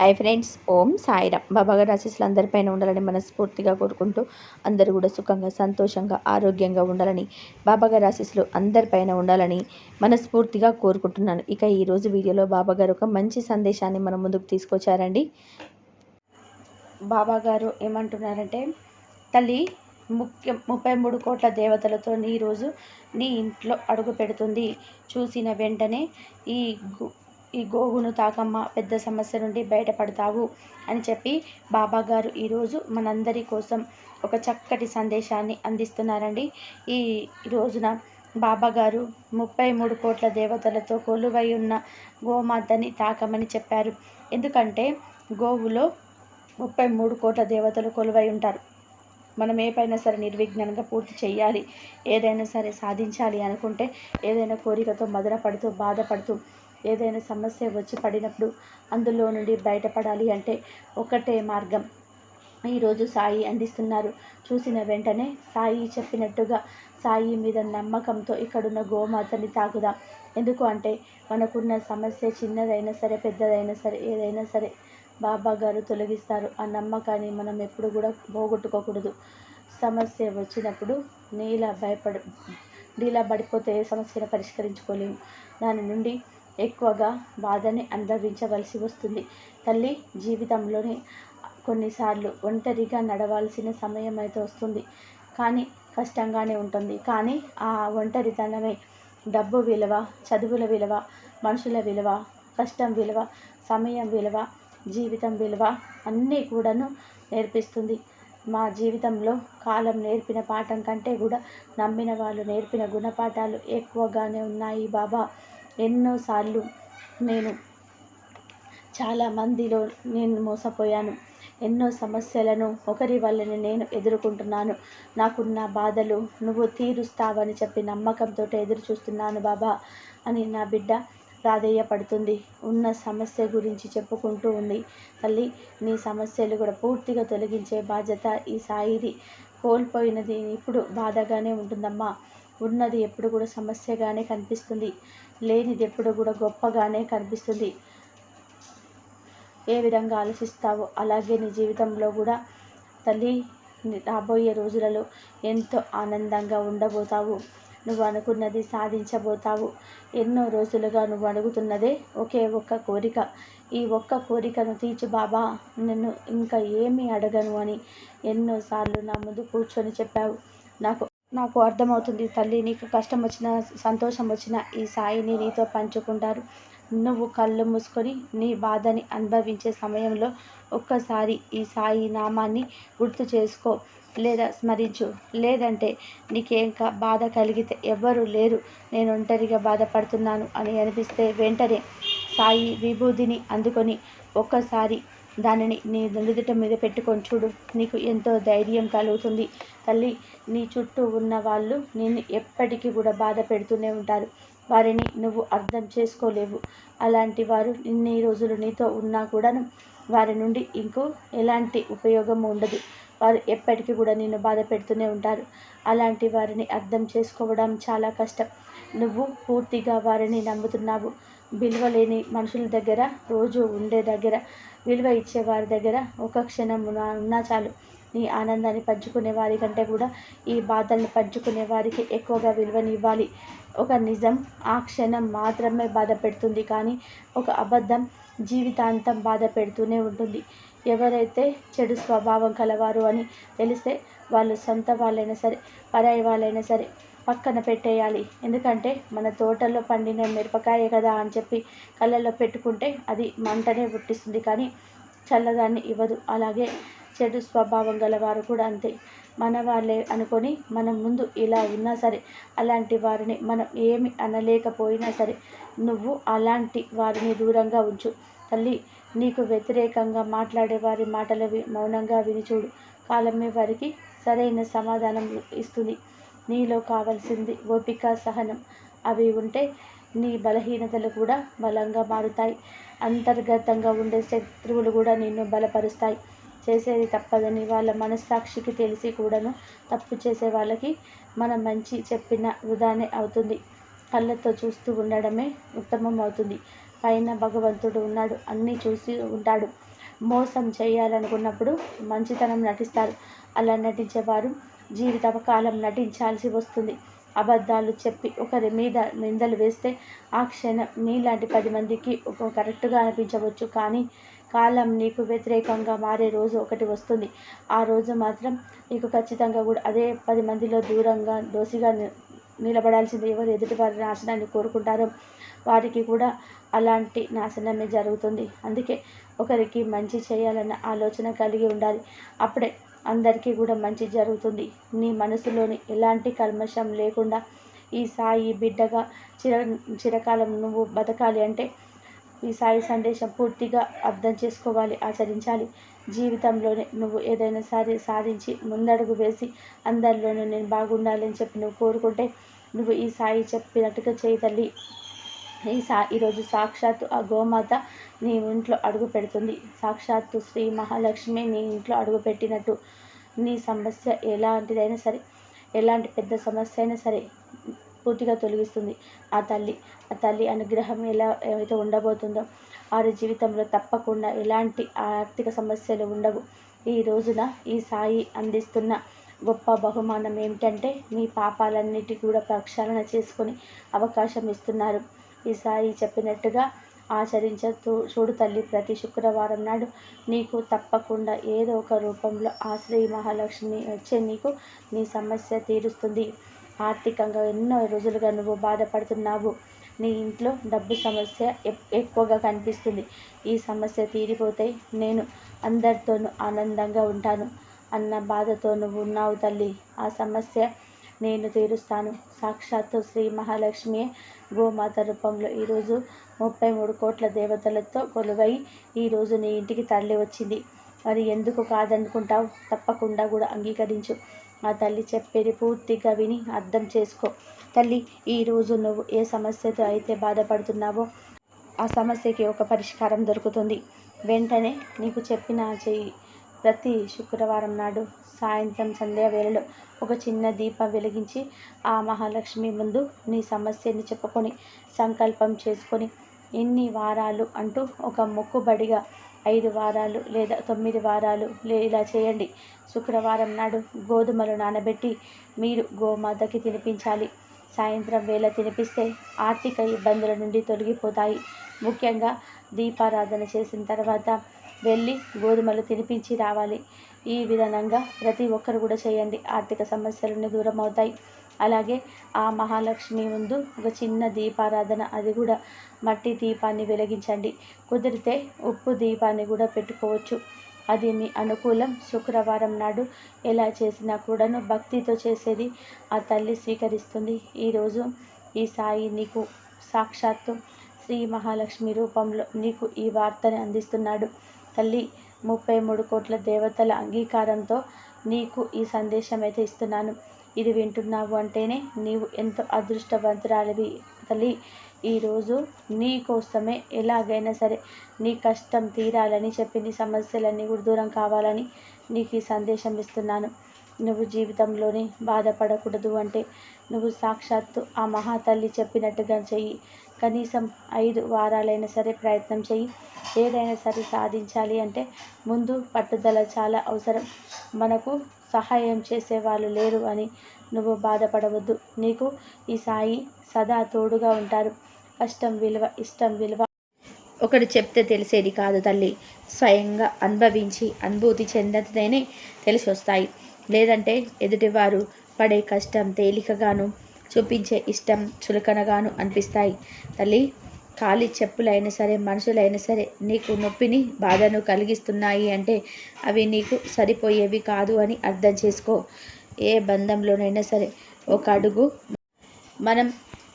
Hi friends ఓం సాయిరామ్. బాబాగారి ఆశీస్సులు అందరిపైన ఉండాలని మనస్ఫూర్తిగా కోరుకుంటూ అందరూ కూడా సుఖంగా సంతోషంగా ఆరోగ్యంగా ఉండాలని బాబాగారి ఆశీస్సులు అందరిపైన ఉండాలని మనస్ఫూర్తిగా కోరుకుంటున్నాను. ఇక ఈరోజు వీడియోలో బాబాగారు ఒక మంచి సందేశాన్ని మన ముందుకు తీసుకొచ్చారండి. బాబాగారు ఏమంటున్నారంటే తల్లి ముఖ్య ముప్పై మూడు కోట్ల దేవతలతో నీ రోజు నీ ఇంట్లో అడుగు పెడుతుంది. చూసిన వెంటనే ఈ ఈ గోగును తాకమ్మ పెద్ద సమస్య నుండి బయటపడతావు అని చెప్పి బాబాగారు ఈరోజు మనందరి కోసం ఒక చక్కటి సందేశాన్ని అందిస్తున్నారండి. ఈ రోజున బాబాగారు ముప్పై మూడు కోట్ల దేవతలతో కొలువై ఉన్న గోమాతని తాకమని చెప్పారు. ఎందుకంటే గోవులో ముప్పై మూడు కోట్ల దేవతలు కొలువై ఉంటారు. మనం ఏ పైన సరే నిర్విఘ్నంగా పూర్తి చేయాలి ఏదైనా సరే సాధించాలి అనుకుంటే ఏదైనా కోరికతో మధురపడుతూ బాధపడుతూ ఏదైనా సమస్య వచ్చి పడినప్పుడు అందులో నుండి బయటపడాలి అంటే ఒకటే మార్గం. ఈరోజు సాయి అందిస్తున్నారు. చూసిన వెంటనే సాయి చెప్పినట్టుగా సాయి మీద నమ్మకంతో ఇక్కడున్న గోమాతని తాగుదాం ఎందుకు అంటే మనకున్న సమస్య చిన్నదైనా సరే పెద్దదైనా సరే ఏదైనా సరే బాబా గారు తొలగిస్తారు. ఆ నమ్మకాన్ని మనం ఎప్పుడు కూడా పోగొట్టుకోకూడదు. సమస్య వచ్చినప్పుడు నీలా భయపడ నీలా పడిపోతే ఏ సమస్యను పరిష్కరించుకోలేము. దాని నుండి ఎక్కువగా బాధని అనుభవించవలసి వస్తుంది. తల్లి జీవితంలోనే కొన్నిసార్లు ఒంటరిగా నడవాల్సిన సమయం అయితే వస్తుంది. కానీ కష్టంగానే ఉంటుంది. కానీ ఆ ఒంటరితనమే డబ్బు విలువ చదువుల విలువ మనుషుల విలువ కష్టం విలువ సమయం విలువ జీవితం విలువ అన్నీ కూడాను నేర్పిస్తుంది. మా జీవితంలో కాలం నేర్పిన పాఠం కంటే కూడా నమ్మిన వాళ్ళు నేర్పిన గుణపాఠాలు ఎక్కువగానే ఉన్నాయి బాబా. ఎన్నోసార్లు నేను చాలా మందిలో నేను మోసపోయాను. ఎన్నో సమస్యలను ఒకరి వల్లనే నేను ఎదుర్కొంటున్నాను. నాకున్న బాధలు నువ్వు తీరుస్తావని చెప్పి నమ్మకంతో ఎదురు చూస్తున్నాను బాబా అని నా బిడ్డ ప్రాధేయపడుతుంది ఉన్న సమస్య గురించి చెప్పుకుంటూ ఉంది. తల్లి నీ సమస్యలు కూడా పూర్తిగా తొలగించే బాధ్యత ఈ సాయిది. కోల్పోయినది ఇప్పుడు బాధగానే ఉంటుందమ్మా. ఉన్నది ఎప్పుడు కూడా సమస్యగానే కనిపిస్తుంది. లేనిది ఎప్పుడు కూడా గొప్పగానే కనిపిస్తుంది. ఏ విధంగా ఆలోచిస్తావో అలాగే నీ జీవితంలో కూడా తల్లి రాబోయే రోజులలో ఎంతో ఆనందంగా ఉండబోతావు. నువ్వు అనుకున్నది సాధించబోతావు. ఎన్నో రోజులుగా నువ్వు అడుగుతున్నదే ఒకే ఒక్క కోరిక. ఈ ఒక్క కోరికను తీర్చు బాబా నిన్ను ఇంకా ఏమీ అడగను అని ఎన్నోసార్లు నా ముందు కూర్చొని చెప్పావు. నాకు నాకు అర్థమవుతుంది తల్లి నీకు కష్టం వచ్చిన సంతోషం వచ్చిన ఈ సాయిని నీతో పంచుకుంటారు. నువ్వు కళ్ళు మూసుకొని నీ బాధని అనుభవించే సమయంలో ఒక్కసారి ఈ సాయి నామాన్ని గుర్తు చేసుకో లేదా స్మరించు. లేదంటే నీకేం బాధ కలిగితే ఎవ్వరూ లేరు. నేను ఒంటరిగా బాధపడుతున్నాను అని అనిపిస్తే వెంటనే సాయి విభూతిని అందుకొని ఒక్కసారి దానిని నీ నుదుట మీద పెట్టుకొని చూడు. నీకు ఎంతో ధైర్యం కలుగుతుంది. తల్లి నీ చుట్టూ ఉన్న వాళ్ళు నేను ఎప్పటికీ కూడా బాధ పెడుతూనే ఉంటారు. వారిని నువ్వు అర్థం చేసుకోలేవు. అలాంటి వారు ఇన్ని రోజులు నీతో ఉన్నా కూడాను వారి నుండి ఇంకో ఎలాంటి ఉపయోగం ఉండదు. వారు ఎప్పటికీ కూడా నిన్ను బాధ పెడుతూనే ఉంటారు. అలాంటి వారిని అర్థం చేసుకోవడం చాలా కష్టం. నువ్వు పూర్తిగా వారిని నమ్ముతున్నావు. విలువ లేని మనుషుల దగ్గర రోజు ఉండే దగ్గర విలువ ఇచ్చేవారి దగ్గర ఒక క్షణం ఉన్నా చాలు. నీ ఆనందాన్ని పంచుకునే వారి కంటే కూడా ఈ బాధల్ని పంచుకునే వారికి ఎక్కువగా విలువనివ్వాలి. ఒక నిజం ఆ క్షణం మాత్రమే బాధ పెడుతుంది కానీ ఒక అబద్ధం జీవితాంతం బాధ పెడుతూనే ఉంటుంది. ఎవరైతే చెడు స్వభావం కలవారు అని తెలిస్తే వాళ్ళు సొంత వాళ్ళైనా సరే పరాయి వాళ్ళైనా సరే పక్కన పెట్టేయాలి. ఎందుకంటే మన తోటలో పండిన మిరపకాయ కదా అని చెప్పి కళ్ళల్లో పెట్టుకుంటే అది మంటనే పుట్టిస్తుంది. కానీ చల్లదాన్ని ఇవ్వదు. అలాగే చెడు స్వభావం గలవారు కూడా అంతే. మన వాళ్ళే అనుకొని మనం ముందు ఇలా ఉన్నా సరే అలాంటి వారిని మనం ఏమి అనలేకపోయినా సరే నువ్వు అలాంటి వారిని దూరంగా ఉంచు. తల్లి నీకు వ్యతిరేకంగా మాట్లాడే వారి మాటలు మౌనంగా విని చూడు. కాలమే వారికి సరైన సమాధానం ఇస్తుంది. నీలో కావలసింది ఓపిక సహనం అవి ఉంటే నీ బలహీనతలు కూడా బలంగా మారుతాయి. అంతర్గతంగా ఉండే శత్రువులు కూడా నిన్ను బలపరుస్తాయి. చేసేది తప్పదని వాళ్ళ మనస్సాక్షికి తెలిసి కూడాను తప్పు చేసే వాళ్ళకి మనం మంచి చెప్పిన వృధానే అవుతుంది. కళ్ళతో చూస్తూ ఉండడమే ఉత్తమం అవుతుంది. పైన భగవంతుడు ఉన్నాడు. అన్నీ చూసి ఉంటాడు. మోసం చేయాలనుకున్నప్పుడు మంచితనం నటిస్తారు. అలా నటించేవారు జీవితకాలం నటించాల్సి వస్తుంది. అబద్ధాలు చెప్పి ఒకరి మీద నిందలు వేస్తే ఆ క్షణం మీలాంటి పది మందికి ఒక కరెక్ట్గా అనిపించవచ్చు. కానీ కాలం నీకు వ్యతిరేకంగా మారే రోజు ఒకటి వస్తుంది. ఆ రోజు మాత్రం నీకు ఖచ్చితంగా కూడా అదే పది మందిలో దూరంగా దోషిగా ని- నిలబడాల్సింది ఎవరు ఎదుటి వారి నాశనాన్ని కోరుకుంటారో వారికి కూడా అలాంటి నాశనమే జరుగుతుంది. అందుకే ఒకరికి మంచి చేయాలన్న ఆలోచన కలిగి ఉండాలి. అప్పుడే అందరికీ కూడా మంచి జరుగుతుంది. నీ మనసులోని ఎలాంటి కల్మషం లేకుండా ఈ సాయి బిడ్డగా చిర చిరకాలం నువ్వు బతకాలి అంటే ఈ సాయి సందేశం పూర్తిగా అర్థం చేసుకోవాలి ఆచరించాలి. జీవితంలోనే నువ్వు ఏదైనా సరే సాధించి ముందడుగు వేసి అందరిలోనూ నేను బాగుండాలని చెప్పి నువ్వు కోరుకుంటే నువ్వు ఈ సాయి చెప్పినట్టుగా చేయి తల్లి. ఈ సా ఈరోజు సాక్షాత్తు ఆ గోమాత నీ ఇంట్లో అడుగు పెడుతుంది. సాక్షాత్తు శ్రీ మహాలక్ష్మి నీ ఇంట్లో అడుగు పెట్టినట్టు. నీ సమస్య ఎలాంటిదైనా సరే ఎలాంటి పెద్ద సమస్య అయినా సరే పూర్తిగా తొలగిస్తుంది. ఆ తల్లి ఆ తల్లి అనుగ్రహం ఎలా ఏమైతే ఉండబోతుందో వారి జీవితంలో తప్పకుండా ఎలాంటి ఆర్థిక సమస్యలు ఉండవు. ఈ రోజున ఈ సాయి అందిస్తున్న గొప్ప బహుమానం ఏమిటంటే మీ పాపాలన్నిటి కూడా ప్రక్షాళన చేసుకొని అవకాశం ఇస్తున్నారు. ఈ చెప్పినట్టుగా ఆచరించతూ చూడు తల్లి ప్రతి శుక్రవారం నాడు నీకు తప్పకుండా ఏదో ఒక రూపంలో ఆ శ్రీ మహాలక్ష్మి వచ్చే నీకు నీ సమస్య తీరుస్తుంది. ఆర్థికంగా ఎన్నో రోజులుగా నువ్వు బాధపడుతున్నావు. నీ ఇంట్లో డబ్బు సమస్య ఎక్కువగా కనిపిస్తుంది. ఈ సమస్య తీరిపోతే నేను అందరితోనూ ఆనందంగా ఉంటాను. అన్న బాధతో నువ్వు ఉన్నావు తల్లి. ఆ సమస్య నేను తీరుస్తాను. సాక్షాత్తు శ్రీ మహాలక్ష్మి గోమాత రూపంలో ఈరోజు ముప్పై మూడు కోట్ల దేవతలతో కొలువై ఈరోజు నీ ఇంటికి తరలి వచ్చింది. మరి ఎందుకు కాదనుకుంటావు? తప్పకుండా కూడా అంగీకరించు. ఆ తల్లి చెప్పేది పూర్తిగా విని అర్థం చేసుకో. తల్లి ఈరోజు నువ్వు ఏ సమస్యతో అయితే బాధపడుతున్నావో ఆ సమస్యకి ఒక పరిష్కారం దొరుకుతుంది. వెంటనే నీకు చెప్పిన చెయ్యి. ప్రతి శుక్రవారం నాడు సాయంత్రం సంధ్యా వేళలో ఒక చిన్న దీపం వెలిగించి ఆ మహాలక్ష్మి ముందు నీ సమస్యని చెప్పుకొని సంకల్పం చేసుకొని ఎన్ని వారాలు అంటూ ఒక మొక్కుబడిగా ఐదు వారాలు లేదా తొమ్మిది వారాలు లే ఇలా చేయండి. శుక్రవారం నాడు గోధుమలు నానబెట్టి మీరు గోమాతకి తినిపించాలి. సాయంత్రం వేళ తినిపిస్తే ఆర్థిక ఇబ్బందుల నుండి తొలగిపోతాయి. ముఖ్యంగా దీపారాధన చేసిన తర్వాత వెళ్ళి గోధుమలు తినిపించి రావాలి. ఈ విధానంగా ప్రతి ఒక్కరు కూడా చేయండి. ఆర్థిక సమస్యలన్నీ దూరం అవుతాయి అలాగే ఆ మహాలక్ష్మి ముందు ఒక చిన్న దీపారాధన అది కూడా మట్టి దీపాన్ని వెలిగించండి. కుదిరితే ఉప్పు దీపాన్ని కూడా పెట్టుకోవచ్చు. అది మీ అనుకూలం శుక్రవారం నాడు ఎలా చేసినా కూడాను భక్తితో చేసేది ఆ తల్లి స్వీకరిస్తుంది. ఈరోజు ఈ సాయి నీకు సాక్షాత్తు శ్రీ మహాలక్ష్మి రూపంలో నీకు ఈ వార్తని అందిస్తున్నాడు. తల్లి ముప్పై మూడు కోట్ల దేవతల అంగీకారంతో నీకు ఈ సందేశం అయితే ఇస్తున్నాను. ఇది వింటున్నావు అంటేనే నీవు ఎంతో అదృష్టవంతురాలివి. తల్లి ఈరోజు నీ కోసమే ఎలాగైనా సరే నీ కష్టం తీరాలని చెప్పి నీ సమస్యలన్నీ కూడా దూరం కావాలని నీకు ఈ సందేశం ఇస్తున్నాను. నువ్వు జీవితంలోనే బాధపడకూడదు అంటే నువ్వు సాక్షాత్తు ఆ మహాతల్లి చెప్పినట్టుగా చెయ్యి. కనీసం ఐదు వారాలైనా సరే ప్రయత్నం చేయి. ఏదైనా సరే సాధించాలి అంటే ముందు పట్టుదల చాలా అవసరం. మనకు సహాయం చేసే వాళ్ళు లేరు అని నువ్వు బాధపడవద్దు. నీకు ఈ సాయి సదా తోడుగా ఉంటారు. కష్టం విలువ ఇష్టం విలువ. ఒకటి చెప్తే తెలిసేది కాదు తల్లి. స్వయంగా అనుభవించి అనుభూతి చెందితేనే తెలిసి వస్తాయి లేదంటే ఎదుటివారు పడే కష్టం తేలికగాను చూపించే ఇష్టం చులకనగాను అనిపిస్తాయి. తల్లి ఖాళీ చెప్పులైనా సరే మనుషులైనా సరే నీకు నొప్పిని బాధను కలిగిస్తున్నాయి అంటే అవి నీకు సరిపోయేవి కాదు అని అర్థం చేసుకో. ఏ బంధంలోనైనా సరే ఒక అడుగు మనం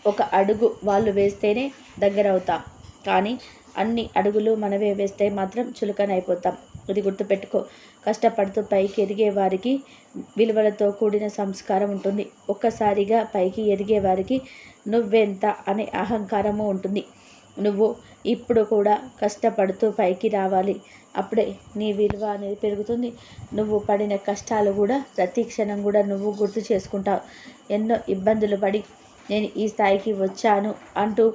ఒక అడుగు వాళ్ళు వేస్తేనే దగ్గర అవుతాం కానీ అన్ని అడుగులు మనమే వేస్తే మాత్రం చులకనైపోతాం. ఇది గుర్తుపెట్టుకో. కష్టపడుతూ పైకి ఎదిగే వారికి విలువలతో కూడిన సంస్కారం ఉంటుంది. ఒక్కసారిగా పైకి ఎదిగే వారికి నువ్వెంత అనే అహంకారము ఉంటుంది. నువ్వు ఇప్పుడు కూడా కష్టపడుతూ పైకి రావాలి. అప్పుడే నీ విలువ అనేది పెరుగుతుంది. నువ్వు పడిన కష్టాలు కూడా ప్రతి క్షణం కూడా నువ్వు గుర్తు చేసుకుంటావు. ఎన్నో ఇబ్బందులు పడి నేను ఈ స్థాయికి వచ్చాను అంటూ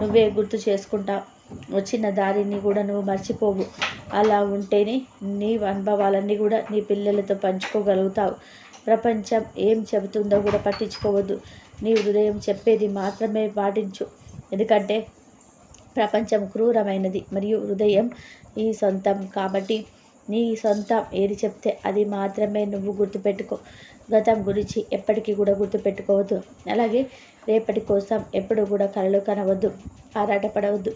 నువ్వే గుర్తు చేసుకుంటావు. వచ్చిన దారిని కూడా నువ్వు మర్చిపోవు. అలా ఉంటేనే నీ అనుభవాలన్నీ కూడా నీ పిల్లలతో పంచుకోగలుగుతావు. ప్రపంచం ఏం చెబుతుందో కూడా పట్టించుకోవద్దు. నీ హృదయం చెప్పేది మాత్రమే పాటించు. ఎందుకంటే ప్రపంచం క్రూరమైనది మరియు హృదయం నీ సొంతం. కాబట్టి నీ సొంతం ఏది చెప్తే అది మాత్రమే నువ్వు గుర్తుపెట్టుకో. గతం గురించి ఎప్పటికీ కూడా గుర్తుపెట్టుకోవద్దు. అలాగే రేపటి కోసం ఎప్పుడు కూడా కలలు కనవద్దు ఆరాటపడవద్దు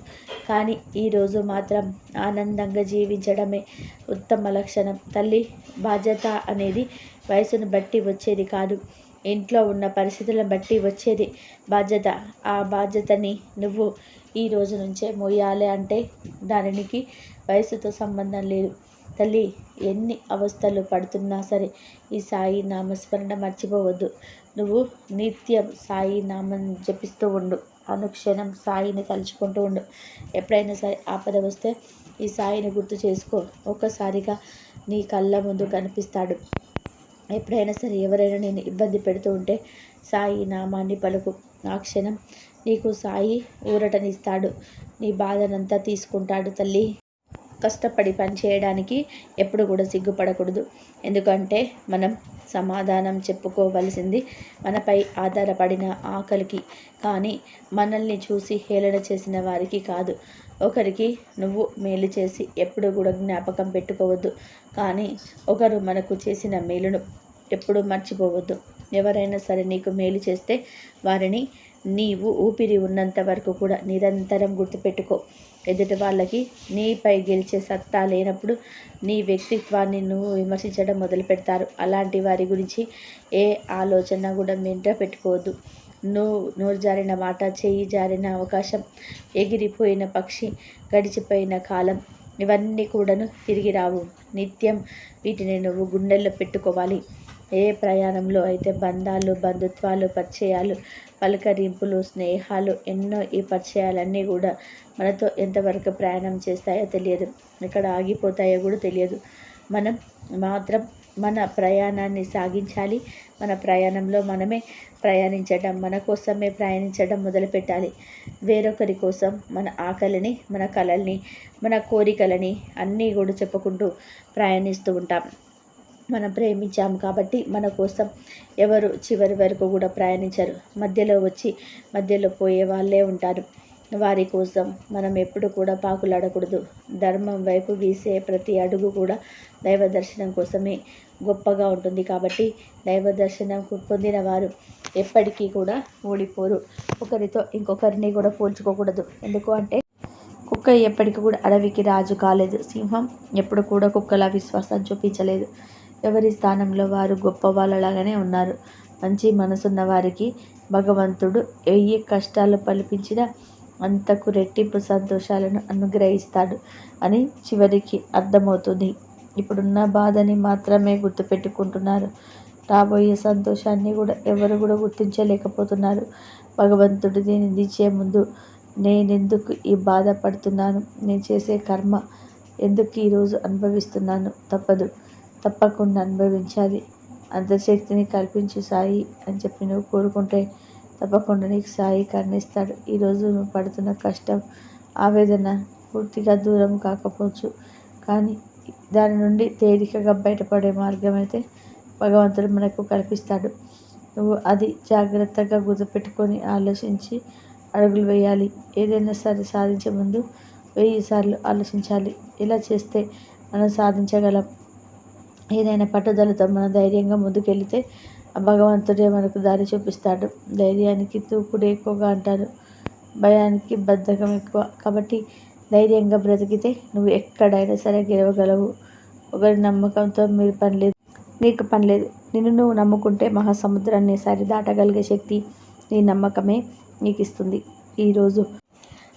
కానీ ఈరోజు మాత్రం ఆనందంగా జీవించడమే ఉత్తమ లక్షణం. తల్లి బాధ్యత అనేది వయసును బట్టి వచ్చేది కాదు. ఇంట్లో ఉన్న పరిస్థితులను బట్టి వచ్చేది బాధ్యత. ఆ బాధ్యతని నువ్వు ఈ రోజు నుంచే మొయ్యాలి అంటే దానికి వయసుతో సంబంధం లేదు. తల్లి ఎన్ని అవస్థలు పడుతున్నా సరే ఈ సాయి నామస్మరణ మర్చిపోవద్దు. నువ్వు నిత్యం సాయి నామం జపిస్తూ ఉండు. అనుక్షణం సాయిని తలుచుకుంటూ ఉండు. ఎప్పుడైనా సరే ఆపద వస్తే ఈ సాయిని గుర్తు చేసుకో. ఒక్కసారిగా నీ కళ్ళ ముందు కనిపిస్తాడు. ఎప్పుడైనా సరే ఎవరైనా నేను ఇబ్బంది పెడుతూ ఉంటే సాయి నామాన్ని పలుకు. ఆ క్షణం నీకు సాయి ఊరటనిస్తాడు. నీ బాధనంతా తీసుకుంటాడు తల్లి. కష్టపడి పని చేయడానికి ఎప్పుడు కూడా సిగ్గుపడకూడదు. ఎందుకంటే మనం సమాధానం చెప్పుకోవలసింది మనపై ఆధారపడిన ఆకలికి. కానీ మనల్ని చూసి హేళన చేసిన వారికి కాదు. ఒకరికి నువ్వు మేలు చేసి ఎప్పుడు కూడా జ్ఞాపకం పెట్టుకోవద్దు. కానీ ఒకరు మనకు చేసిన మేలును ఎప్పుడు మర్చిపోవద్దు. ఎవరైనా సరే నీకు మేలు చేస్తే వారిని నీవు ఊపిరి ఉన్నంత వరకు కూడా నిరంతరం గుర్తుపెట్టుకో. ఎదుటి వాళ్ళకి నీపై గెలిచే సత్తా లేనప్పుడు నీ వ్యక్తిత్వాన్ని నువ్వు విమర్శించడం మొదలు పెడతారు. అలాంటి వారి గురించి ఏ ఆలోచన కూడా మెంట పెట్టుకోవద్దు. నువ్వు నోరు జారిన మాట చెయ్యి జారిన అవకాశం ఎగిరిపోయిన పక్షి గడిచిపోయిన కాలం ఇవన్నీ కూడాను తిరిగి రావు. నిత్యం వీటిని నువ్వు గుండెల్లో పెట్టుకోవాలి. ఏ ప్రయాణంలో అయితే బంధాలు బంధుత్వాలు పరిచయాలు పలకరింపులు స్నేహాలు ఎన్నో ఈ పరిచయాలన్నీ కూడా మనతో ఎంతవరకు ప్రయాణం చేస్తాయో తెలియదు. ఎక్కడ ఆగిపోతాయో కూడా తెలియదు. మనం మాత్రం మన ప్రయాణాన్ని సాగించాలి. మన ప్రయాణంలో మనమే ప్రయాణించడం మన కోసమే ప్రయాణించడం మొదలుపెట్టాలి. వేరొకరి కోసం మన ఆకలిని మన కళల్ని మన కోరికలని అన్నీ కూడా చెప్పుకుంటూ ప్రయాణిస్తూ ఉంటాం. మనం ప్రేమించాము కాబట్టి మన కోసం ఎవరు చివరి వరకు కూడా ప్రయాణించరు. మధ్యలో వచ్చి మధ్యలో పోయే వాళ్ళే ఉంటారు. వారి కోసం మనం ఎప్పుడు కూడా పాకులాడకూడదు. ధర్మం వైపు వీసే ప్రతి అడుగు కూడా దైవ దర్శనం కోసమే గొప్పగా ఉంటుంది కాబట్టి దైవ దర్శనం పొందిన వారు ఎప్పటికీ కూడా ఓడిపోరు. ఒకరితో ఇంకొకరిని కూడా పోల్చుకోకూడదు. ఎందుకు అంటే కుక్క ఎప్పటికీ కూడా అడవికి రాజు కాలేదు. సింహం ఎప్పుడు కూడా కుక్కలా విశ్వాసం చూపించలేదు. ఎవరి స్థానంలో వారు గొప్ప వాళ్ళలాగానే ఉన్నారు. మంచి మనసున్న వారికి భగవంతుడు వెయ్యి కష్టాలు పలిపించిన అంతకు రెట్టింపు సంతోషాలను అనుగ్రహిస్తాడు అని చివరికి అర్థమవుతుంది. ఇప్పుడున్న బాధని మాత్రమే గుర్తుపెట్టుకుంటున్నారు. రాబోయే సంతోషాన్ని కూడా ఎవరు కూడా గుర్తించలేకపోతున్నారు. భగవంతుడు దీన్ని దించే ముందు నేనెందుకు ఈ బాధపడుతున్నాను? నేను చేసే కర్మ ఎందుకు ఈరోజు అనుభవిస్తున్నాను? తప్పదు. తప్పకుండా అనుభవించాలి. అంతశక్తిని కల్పించు సాయి అని చెప్పి నువ్వు కోరుకుంటే తప్పకుండా నీకు సాయి కరుణిస్తాడు. ఈరోజు నువ్వు పడుతున్న కష్టం ఆవేదన పూర్తిగా దూరం కాకపోవచ్చు. కానీ దాని నుండి తేలికగా బయటపడే మార్గం అయితే భగవంతుడు మనకు కల్పిస్తాడు. నువ్వు అది జాగ్రత్తగా గుర్తుపెట్టుకొని ఆలోచించి అడుగులు వేయాలి. ఏదైనా సరే సాధించే ముందు వెయ్యి సార్లు ఆలోచించాలి. ఇలా చేస్తే మనం సాధించగలం. ఏదైనా పట్టుదలతో మనం ధైర్యంగా ముందుకెళితే భగవంతుడే మనకు దారి చూపిస్తాడు. ధైర్యానికి తూకుడు ఎక్కువగా అంటారు. భయానికి బద్ధకం ఎక్కువ. కాబట్టి ధైర్యంగా బ్రతికితే నువ్వు ఎక్కడైనా సరే గెలవగలవు. ఒకరి నమ్మకంతో మీరు పని లేదు నీకు పని లేదు నిన్ను నువ్వు నమ్ముకుంటే మహాసముద్రాన్ని సరి దాటగలిగే శక్తి నీ నమ్మకమే నీకు ఇస్తుంది ఈరోజు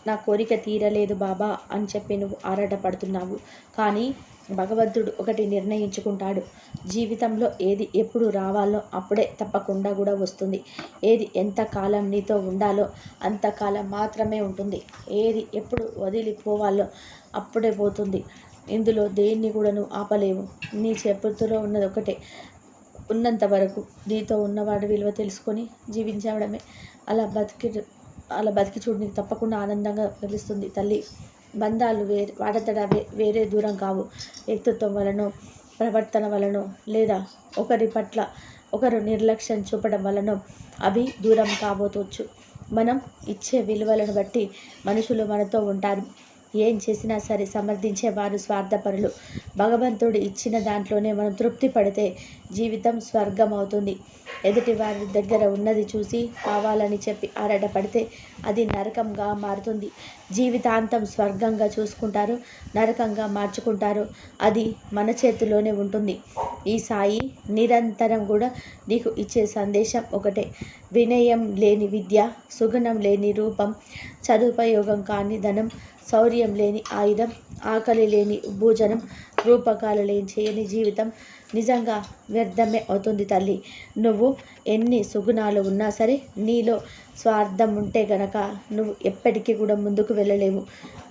నా కోరిక తీరలేదు బాబా అని చెప్పి నువ్వు ఆరాటపడుతున్నావు. కానీ భగవంతుడు ఒకటి నిర్ణయించుకుంటాడు. జీవితంలో ఏది ఎప్పుడు రావాలో అప్పుడే తప్పకుండా కూడా వస్తుంది. ఏది ఎంతకాలం నీతో ఉండాలో అంతకాలం మాత్రమే ఉంటుంది. ఏది ఎప్పుడు వదిలిపోవాలో అప్పుడే పోతుంది. ఇందులో దేన్ని కూడా నువ్వు ఆపలేవు నీ చేపట్టులో ఉన్నది ఒకటే. ఉన్నంత వరకు నీతో ఉన్నవాడి విలువ తెలుసుకొని జీవించడమే. అలా బతికి అలా బతికి చూడు నీకు తప్పకుండా ఆనందంగా తెలుస్తుంది తల్లి. బంధాలు వేరే వాడతడ వే వేరే దూరం కావు. వ్యక్తిత్వం వలన ప్రవర్తన వలన లేదా ఒకరి పట్ల ఒకరు నిర్లక్ష్యం చూపడం వలన అవి దూరం కాబోతవచ్చు మనం ఇచ్చే విలువలను బట్టి మనుషులు మనతో ఉంటారు. ఏం చేసినా సరే సమర్థించే వారు స్వార్థపరులు. భగవంతుడు ఇచ్చిన దాంట్లోనే మనం తృప్తి పడితే జీవితం స్వర్గం అవుతుంది. ఎదుటి వారి దగ్గర ఉన్నది చూసి కావాలని చెప్పి ఆరాటపడితే అది నరకంగా మారుతుంది. జీవితాంతం స్వర్గంగా చూసుకుంటారు నరకంగా మార్చుకుంటారు. అది మన చేతిలోనే ఉంటుంది. ఈ సాయి నిరంతరం కూడా నీకు ఇచ్చే సందేశం ఒకటే. వినయం లేని విద్య సుగుణం లేని రూపం సదుపయోగం కాని ధనం శౌర్యం లేని ఆయుధం ఆకలి లేని భోజనం రూపకాలు లేని చేయని జీవితం నిజంగా వ్యర్థమే అవుతుంది తల్లి. నువ్వు ఎన్ని సుగుణాలు ఉన్నా సరే నీలో స్వార్థం ఉంటే గనక నువ్వు ఎప్పటికీ కూడా ముందుకు వెళ్ళలేవు.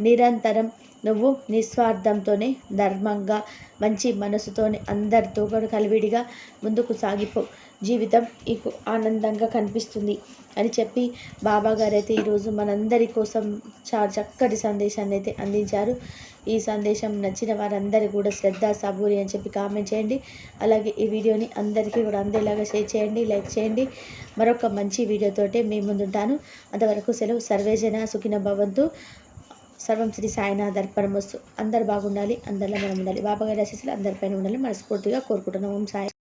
నిరంతరం నువ్వు నిస్వార్థంతోనే ధర్మంగా మంచి మనసుతోనే అందరితో కూడా కలివిడిగా ముందుకు సాగిపో. జీవితం నీకు ఆనందంగా కనిపిస్తుంది అని చెప్పి బాబాగారు అయితే ఈరోజు మనందరి కోసం చాలా చక్కటి సందేశాన్ని అయితే అందించారు. ఈ సందేశం నచ్చిన వారందరూ కూడా శ్రద్ధ సబూరి అని చెప్పి కామెంట్ చేయండి. అలాగే ఈ వీడియోని అందరికీ కూడా అందేలాగా షేర్ చేయండి లైక్ చేయండి. మరొక మంచి వీడియోతోటే మీ ముందుంటాను. అంతవరకు సెలవు. సర్వేజన సుఖిన భవంతు. సర్వం శ్రీ సాయినాథ్ అర్పణమస్తు అందరు బాగుండాలి అందరిలో మనం ఉండాలి. బాబాగారి ఆశీస్సులు అందరిపైన ఉండాలి మనస్ఫూర్తిగా కోరుకుంటున్నాం. ఓం సాయి.